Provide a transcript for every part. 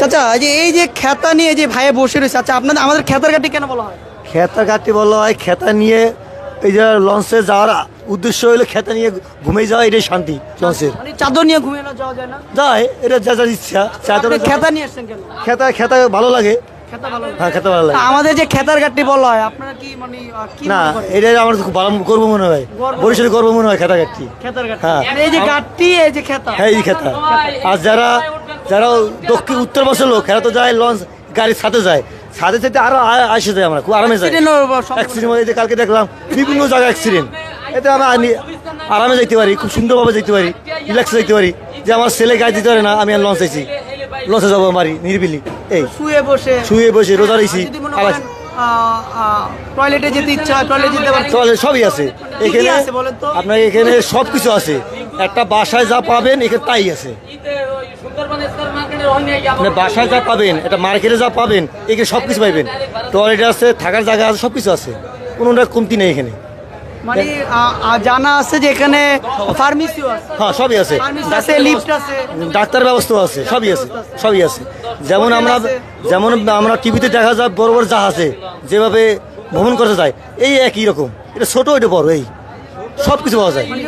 চাচা এই যে এই যে খেতা নিয়ে যে ভাইয়ে বসে রয়েছে আচ্ছা আপনাদের আমাদের খেতার ঘাটি কেন বলা হয়? খেতা ঘাটটি বলা হয় খেতা নিয়ে এই যে লঞ্চে যাওয়ার উদ্দেশ্য হলো খেতা নিয়ে ঘুমিয়ে যাওয়া এটাই শান্তি লঞ্চের। মানে চাদর নিয়ে ঘুমিয়ে না যাওয়া যায় না? যায় এটা যা যার ইচ্ছা। চাদর খেতা নিয়ে আসছেন কেন? খেতা খেতা ভালো লাগে। হ্যাঁ খেতা ভালো লাগে। আমাদের যে খেতার ঘাটটি বলা হয় আপনারা কি মানে না এটা আমার খুব ভালো গর্ব মনে হয়। বরিশালে গর্ব মনে হয় খেতা ঘাটটি খেতার হ্যাঁ। এই যে ঘাটটি এই যে খেতা। হ্যাঁ এই খেতা। আর যারা যারা দক্ষিণ উত্তর বছর লোক এরা তো যায় লঞ্চ গাড়ির সাথে যায়। সাথে সাথে আরও আসে যায় আমরা খুব আরামে যাই অ্যাক্সিডেন্ট মধ্যে কালকে দেখলাম বিভিন্ন জায়গায় অ্যাক্সিডেন্ট এতে আমরা আরামে যাইতে পারি খুব সুন্দরভাবে যাইতে পারি রিল্যাক্সে যাইতে পারি। যে আমার ছেলে গাড়ি দিতে পারে না আমি আর লঞ্চ আইছি। লঞ্চে যাব মারি নিরিবিলি। এই। শুয়ে বসে। শুয়ে বসে রোজা যদি টয়লেটে যেতে ইচ্ছা টয়লেট যেতে চলে সবই আছে। এখানে আপনার এখানে সব কিছু আছে। একটা বাসায় যা পাবেন এখানে তাই আছে। বাসায় যা পাবেন এটা মার্কেটে যা পাবেন এখানে সব কিছু পাবেন টয়লেট আছে থাকার জায়গা আছে সব কিছু আছে। কোনোটা কমতি নেই এখানে। মানে জানা আছে যে এখানে ফার্মেসিও আছে। হ্যাঁ সবই আছে। আছে লিফট আছে। ডাক্তার ব্যবস্থাও আছে সবই আছে সবই আছে। যেমন আমরা যেমন আমরা টিভিতে দেখা যায় বড় বড় জাহাজে যেভাবে ভ্রমণ করতে যায় এই একই রকম। এটা ছোট এটা বড় এই। সব কিছু পাওয়া যায়। মানে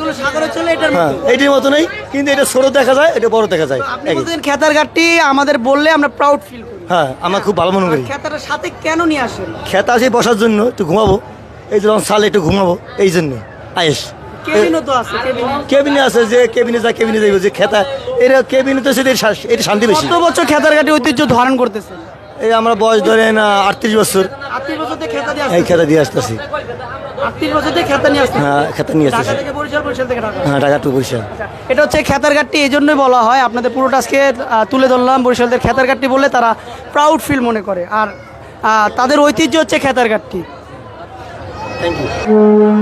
হ্যাঁ মতো। এইটির মতো নেই কিন্তু এটা ছোট দেখা যায় এটা বড় দেখা যায় খেতার ঘাটটি আমাদের বললে আমরা প্রাউড ফিল করি। হ্যাঁ আমার খুব ভালো মনে করি। সাথে কেন নিয়ে আসেন? খেতা আছে বসার জন্য একটু ঘুমাবো। এই যখন সালে একটু ঘুমাবো এই জন্য। আয়েস আছে কেবিনে। আছে যে কেবিনে যা কেবিনে যাইব যে খেতা এটা কেবিনে তো সেটা এটা শান্তি বেশি। কত বছর খেতার ঘাটি ঐতিহ্য ধারণ করতেছে? এই আমরা বয়স ধরেন আটত্রিশ বছর। এই খেতা দিয়ে আসতেছি। আটত্রিশ খেতা নিয়ে আসছে হ্যাঁ ঢাকা বরিশাল হ্যাঁ পয়সা এটা হচ্ছে খেতার ঘাটটি এই জন্যই বলা হয় আপনাদের পুরোটা আজকে তুলে ধরলাম বরিশালদের খেতার ঘাটটি বললে তারা প্রাউড ফিল মনে করে। আর তাদের ঐতিহ্য হচ্ছে খেতার ঘাটটি থ্যাংক ইউ